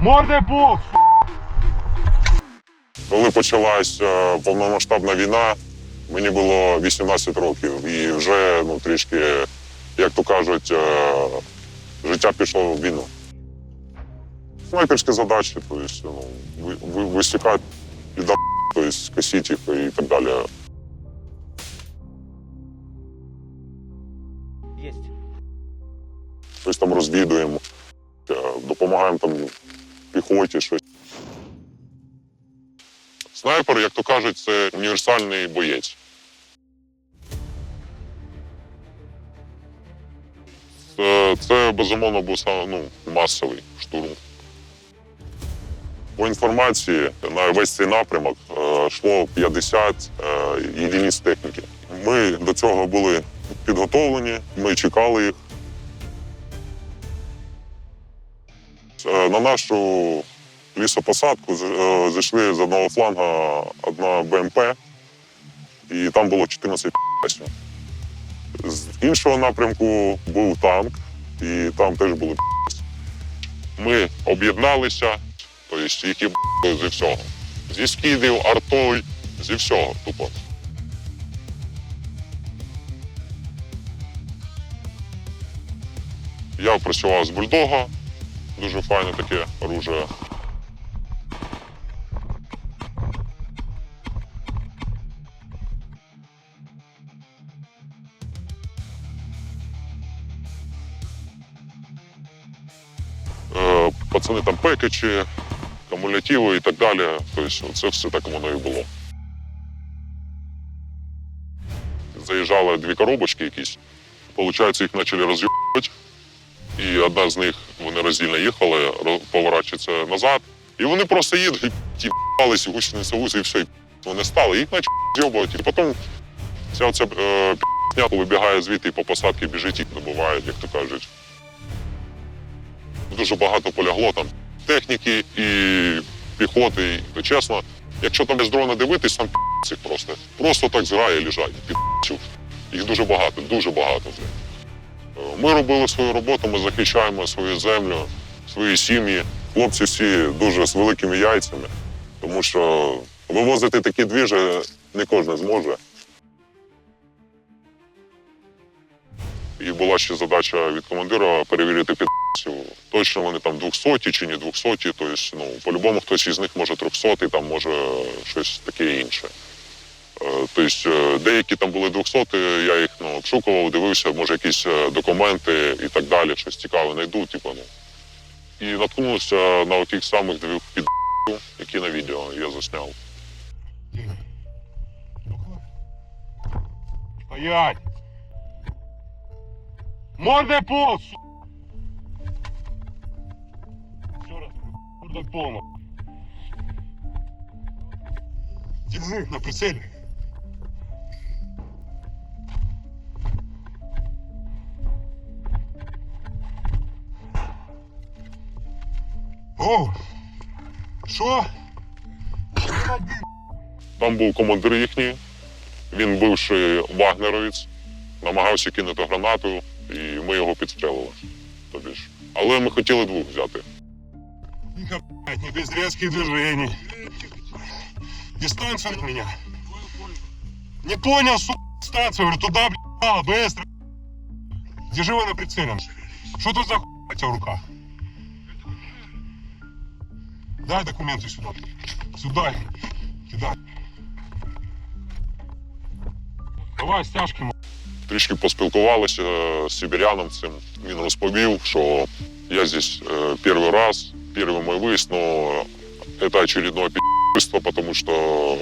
Морде пол! Коли почалась е, повномасштабна війна, мені було 18 років, і вже ну, трішки, як то кажуть, е, життя пішло в війну. Снайперські задачі, тобто, ну, ви- ви- висікати і да, тобто, косити їх і так далі. Есть. Щось там розвідуємо, допомагаємо там піхоті, щось. Снайпер, як то кажуть, це універсальний боєць. Це, це безумовно був ну, масовий штурм. По інформації, на весь цей напрямок е, йшло 50 е, єдиниць техніки. Ми до цього були підготовлені, ми чекали їх. На нашу лісопосадку з- е, з одного фланга одна БМП, і там було 14 п'ятів. З іншого напрямку був танк, і там теж були п'ятів. Ми об'єдналися, тобто їх які зі всього. Зі скидів, артой, зі всього тупо. Я працював з бульдога, дуже файне таке оружие. Е, Пацани там пекачі, кумулятиви і так далі. Тобто це все так воно і було. Заїжджали дві коробочки якісь. Получається, їх почали роз'їбати. І одна з них вони роздільно їхали, поворачується назад. І вони просто їдуть, ті пались, гусениця вузи, і все. І вони стали, їх почали з'єбувати. І потім ця оця е, п'ятня вибігає звідти і по посадці біжить, їх добивають, як то кажуть. Дуже багато полягло там техніки і піхоти. І, чесно, якщо там з дрона дивитись, там цих просто. Просто так зграє лежать. Під їх дуже багато, дуже багато. Е, Ми робили свою роботу, ми захищаємо свою землю, свої сім'ї. Хлопці всі дуже з великими яйцями, тому що вивозити такі двіжі не кожен зможе. І була ще задача від командира перевірити підсів. Точно вони там 200 чи не 200, тобто, ну, по-любому хтось із них може 300, там може щось таке інше. Тобто деякі там були 200, я їх ну, обшукував, дивився, може якісь е, документи і так далі, щось цікаве знайду, типу, ну. І наткнувся на тих самих двох під які на відео я засняв. Стоять! Морде пол! су- Еще раз, морде пол. Держи на прицеле. О! Що? Там був командир їхній, він бивший вагнеровець, намагався кинути гранату, і ми його підстрелили. Тобі ж. Але ми хотіли двох взяти. Тихо, блядь, не без резких движений. Дистанцию от меня. Не понял, сука, дистанцию. Говорю, туда, блядь, быстро. Держи его на прицеле. Что тут за хуй у тебя в руках? Дай документы сюда. Сюда. Кидай. Давай, стяжки, м***. Трішки поспілкувалися з сибіряном цим. Він розповів, що я здесь э, первый раз, первый мой выезд, но это очередное пи***ство, потому что,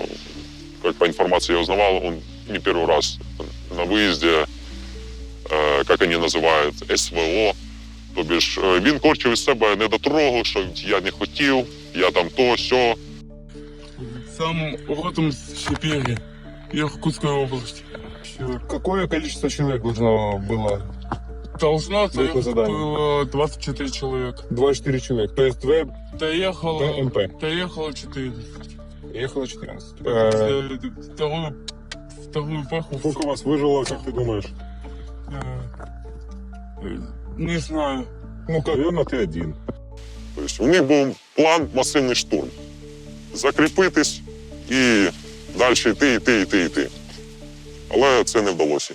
как по информации я узнавал, он не первый раз на выезде, э, как они називають, СВО. Тобі ж е, він корчив із себе недотрогу, що я не хотів, я там то, сьо. Сам родом с Сибири, Иркутской области. Какое количество человек должно было? Должно Ну, по доехать заданию. было 24 человека. 24 человека. То есть вы Доехало, БМП. доехало 14. ехало 14. Э, Э, Вторую, вторую паху. Сколько вас выжило, как ты думаешь? э, э, Не знаю. ну? Наверное, ты один. Тобто у них був план масивний штурм. Закріпитись і далі йти, йти, йти, йти. Але це не вдалося.